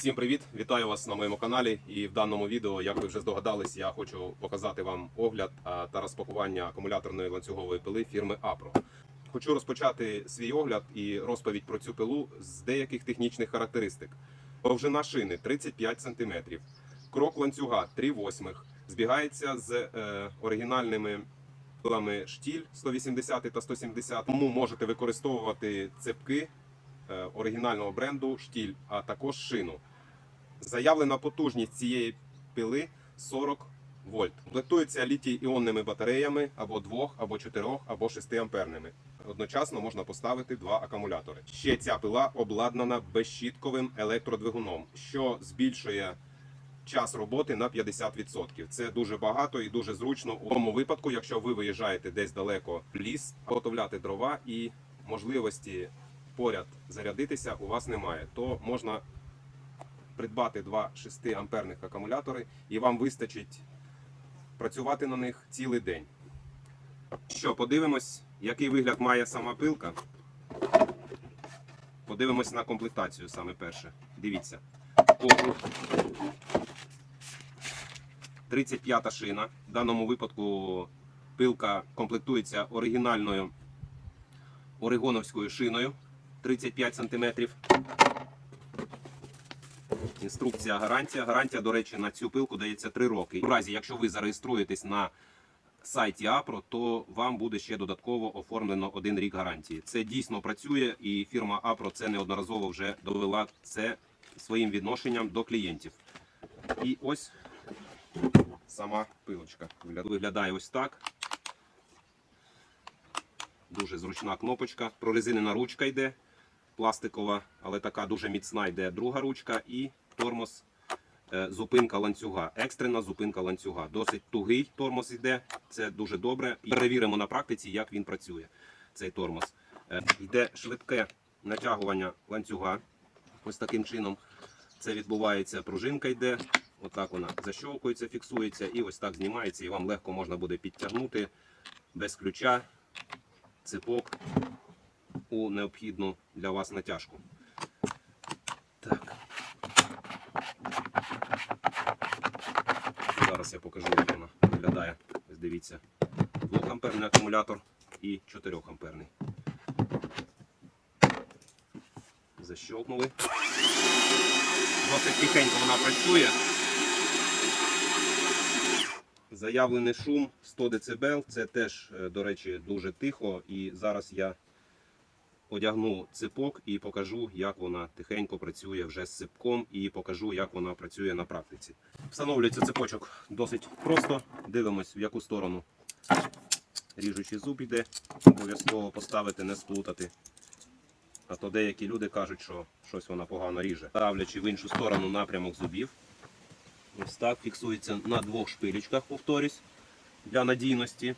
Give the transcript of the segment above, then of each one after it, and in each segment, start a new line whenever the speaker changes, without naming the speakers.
Всім привіт! Вітаю вас на моєму каналі. І в даному відео, як ви вже здогадались, я хочу показати вам огляд та розпакування акумуляторної ланцюгової пили фірми Apro. Хочу розпочати свій огляд і розповідь про цю пилу з деяких технічних характеристик. Довжина шини 35 см, крок ланцюга 3 восьмих, збігається з е, оригінальними пилами штіль 180 та 170. Тому можете використовувати цепки е, оригінального бренду штіль, а також шину. Заявлена потужність цієї пили 40 вольт. Комплектується літій-іонними батареями або 2, або 4, або 6 амперними. Одночасно можна поставити два акумулятори. Ще ця пила обладнана безщітковим електродвигуном, що збільшує час роботи на 50%. Це дуже багато і дуже зручно у тому випадку, якщо ви виїжджаєте десь далеко в ліс, готовляти дрова і можливості поряд зарядитися у вас немає, то можна придбати два 6 амперних акумулятори, і вам вистачить працювати на них цілий день. Що, подивимось, який вигляд має сама пилка. Подивимось на комплектацію саме перше. Дивіться. Кожух. 35 шина. В даному випадку пилка комплектується оригінальною орегоновською шиною 35 см. Інструкція гарантія. Гарантія, до речі, на цю пилку дається 3 роки. У разі, якщо ви зареєструєтесь на сайті Апро, то вам буде ще додатково оформлено один рік гарантії. Це дійсно працює, і фірма Апро це неодноразово вже довела це своїм відношенням до клієнтів. І ось сама пилочка. Виглядає ось так. Дуже зручна кнопочка. Прорезинена ручка йде пластикова, але така дуже міцна йде друга ручка і тормоз. е, Зупинка ланцюга, екстрена зупинка ланцюга. Досить тугий тормоз йде, це дуже добре. Перевіримо на практиці, як він працює, цей тормоз. Е, Йде швидке натягування ланцюга. Ось таким чином це відбувається. Пружинка йде, отак вона защовкується, фіксується і ось так знімається. І вам легко можна буде підтягнути без ключа цепок у необхідну для вас натяжку. Так. Зараз я покажу, як вона виглядає. Ось дивіться. 2 амперний акумулятор і 4 амперний. Защелкнули. Досить тихенько вона працює. Заявлений шум 100 дБ. Це теж, е, до речі, дуже тихо. І зараз я одягну ципок і покажу, як вона тихенько працює вже з ципком, і покажу, як вона працює на практиці. Встановлюється ципочок досить просто. Дивимось, в яку сторону ріжучий зуб йде. Обов'язково поставити, не сплутати. А то деякі люди кажуть, що щось вона погано ріже. Ставлячи в іншу сторону напрямок зубів. Ось так фіксується на двох шпилечках, повторюсь, для надійності.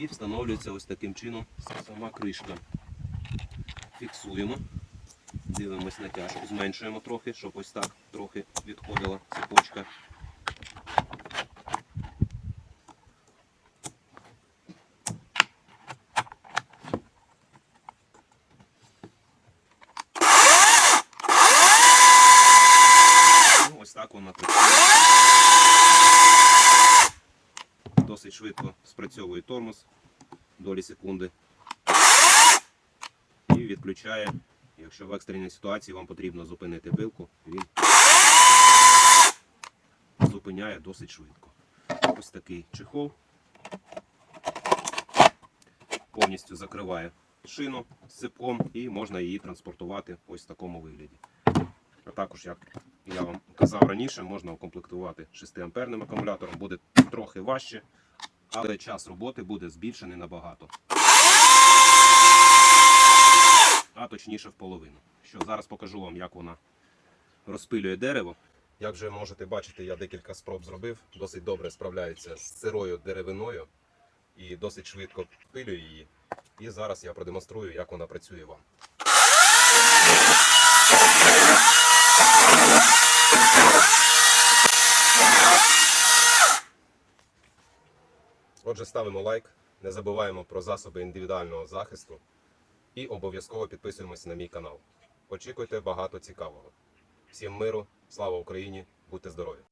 І встановлюється ось таким чином сама кришка. Фіксуємо, дивимось натяжку, зменшуємо трохи, щоб ось так трохи відходила цепочка. Ну, ось так вона працює. Досить швидко спрацьовує тормоз долі секунди. І відключає, якщо в екстреній ситуації вам потрібно зупинити пилку, він зупиняє досить швидко. Ось такий чехол. Повністю закриває шину з ципком і можна її транспортувати ось в такому вигляді. А також, як я вам казав раніше, можна укомплектувати 6 амперним акумулятором, буде трохи важче, але час роботи буде збільшений набагато. А точніше в половину. Що зараз покажу вам, як вона розпилює дерево. Як вже можете бачити, я декілька спроб зробив, досить добре справляється з сирою деревиною і досить швидко пилює її. І зараз я продемонструю, як вона працює вам. Отже, ставимо лайк, не забуваємо про засоби індивідуального захисту і обов'язково підписуємося на мій канал. Очікуйте багато цікавого. всім миру, слава Україні, будьте здорові!